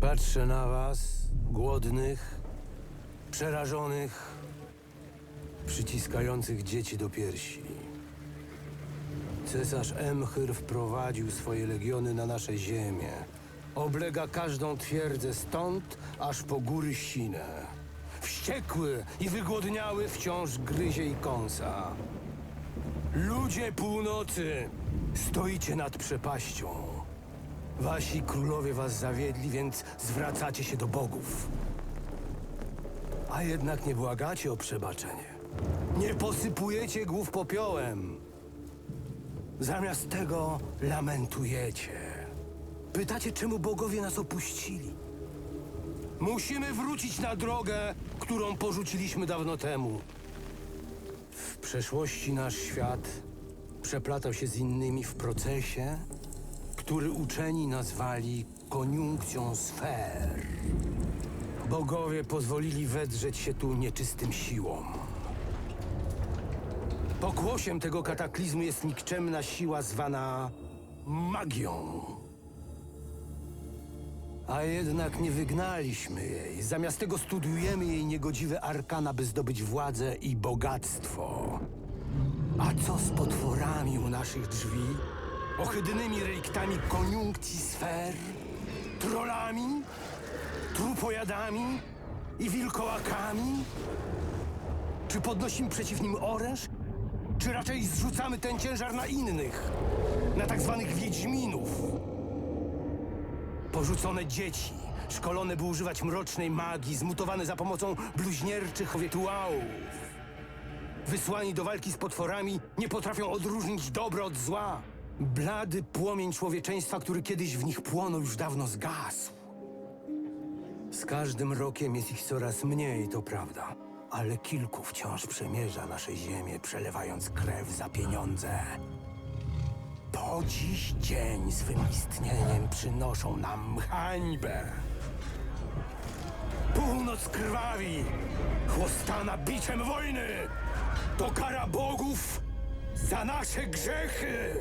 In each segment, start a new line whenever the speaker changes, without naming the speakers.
Patrzę na was, głodnych, przerażonych, przyciskających dzieci do piersi. Cesarz Emchyr wprowadził swoje legiony na nasze ziemię. Oblega każdą twierdzę stąd, aż po góry Sinę. Wściekły i wygłodniały wciąż gryzie i kąsa. Ludzie północy, stoicie nad przepaścią. Wasi królowie was zawiedli, więc zwracacie się do bogów. A jednak nie błagacie o przebaczenie. Nie posypujecie głów popiołem. Zamiast tego lamentujecie. Pytacie, czemu bogowie nas opuścili. Musimy wrócić na drogę, którą porzuciliśmy dawno temu. W przeszłości nasz świat przeplatał się z innymi w procesie, który uczeni nazwali koniunkcją sfer. Bogowie pozwolili wedrzeć się tu nieczystym siłom. Pokłosiem tego kataklizmu jest nikczemna siła zwana magią. A jednak nie wygnaliśmy jej. Zamiast tego studiujemy jej niegodziwe arkana, by zdobyć władzę i bogactwo. A co z potworami u naszych drzwi? Ohydnymi reliktami koniunkcji sfer? Trollami? Trupojadami? I wilkołakami? Czy podnosimy przeciw nim oręż? Czy raczej zrzucamy ten ciężar na innych? Na tak zwanych wiedźminów? Porzucone dzieci, szkolone by używać mrocznej magii, zmutowane za pomocą bluźnierczych rytuałów. Wysłani do walki z potworami, nie potrafią odróżnić dobro od zła. Blady płomień człowieczeństwa, który kiedyś w nich płonął, już dawno zgasł. Z każdym rokiem jest ich coraz mniej, to prawda. Ale kilku wciąż przemierza nasze ziemię, przelewając krew za pieniądze. Po dziś dzień swym istnieniem przynoszą nam hańbę. Północ krwawi, chłostana biczem wojny. To kara bogów za nasze grzechy.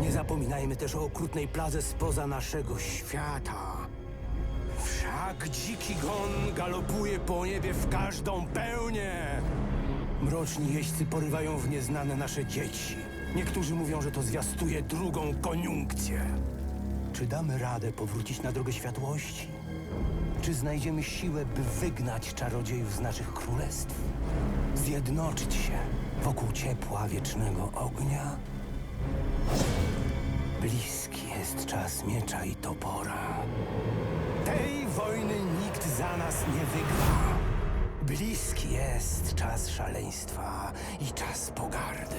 Nie zapominajmy też o okrutnej plaze spoza naszego świata. Wszak dziki gon galopuje po niebie w każdą pełnię. Mroczni jeźdźcy porywają w nieznane nasze dzieci. Niektórzy mówią, że to zwiastuje drugą koniunkcję. Czy damy radę powrócić na drogę światłości? Czy znajdziemy siłę, by wygnać czarodziejów z naszych królestw? Zjednoczyć się wokół ciepła wiecznego ognia? Bliski jest czas miecza i topora. Tej wojny nikt za nas nie wygra. Bliski jest czas szaleństwa i czas pogardy.